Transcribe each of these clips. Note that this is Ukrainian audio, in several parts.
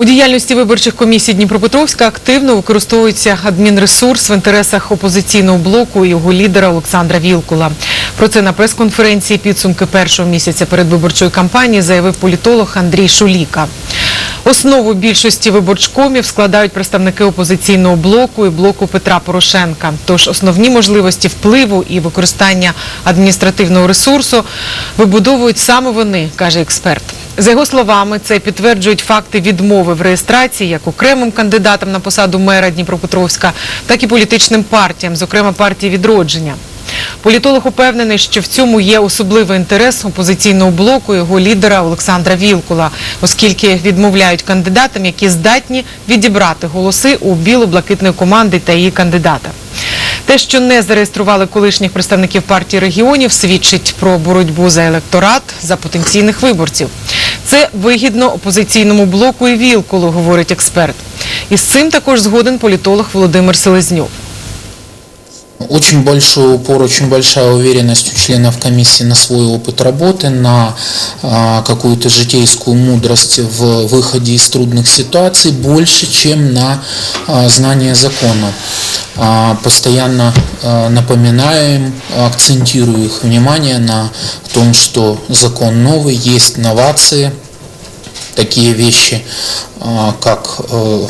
У діяльності виборчих комісій Дніпропетровська активно використовується адмінресурс в інтересах опозиційного блоку і його лідера Олександра Вілкула. Про це на прес-конференції підсумки першого місяця передвиборчої кампанії заявив політолог Андрій Шуліка. Основу більшості виборчкомів складають представники опозиційного блоку і блоку Петра Порошенка. Тож основні можливості впливу і використання адміністративного ресурсу вибудовують саме вони, каже експерт. За його словами, це підтверджують факти відмови в реєстрації як окремим кандидатам на посаду мера Дніпропетровська, так і політичним партіям, зокрема партії відродження. Політолог упевнений, що в цьому є особливий інтерес опозиційного блоку його лідера Олександра Вілкула, оскільки відмовляють кандидатам, які здатні відібрати голоси у біло-блакитної команди та її кандидата. Те, що не зареєстрували колишніх представників партії регіонів, свідчить про боротьбу за електорат, за потенційних виборців. Це вигідно опозиційному блоку і Вілкулу, говорить експерт. І з цим також згоден політолог Володимир Селезньов. Очень большой упор, очень большая уверенность у членов комиссии на свой опыт работы, на а, какую-то житейскую мудрость в выходе из трудных ситуаций, больше, чем на а, знание закона. А, постоянно напоминаю им, акцентирую их внимание на том, что закон новый, есть новации, такие вещи, как э,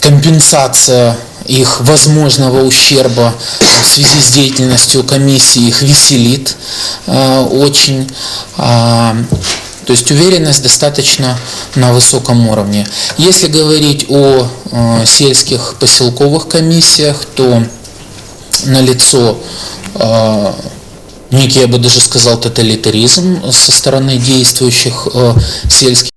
компенсация их возможного ущерба в связи с деятельностью комиссии их веселит э, очень. А, то есть уверенность достаточно на высоком уровне. Если говорить о э, сельских поселковых комиссиях, то налицо э, некий, я бы даже сказал, тоталитаризм со стороны действующих э, сельских